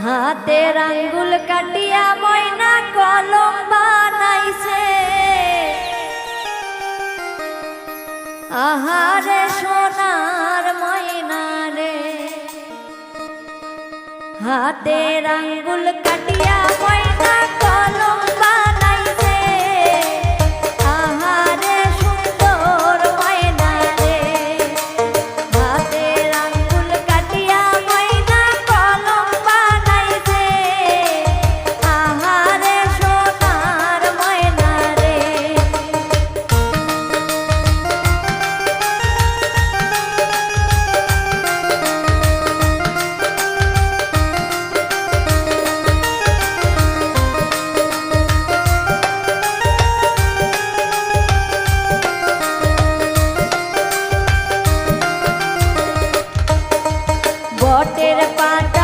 হাতের আঙ্গুল কাটিয়া ময়না কলম বানাইছে। আহারে সোনার ময়না রে। হাতের আঙ্গুল কাটিয়া পাতা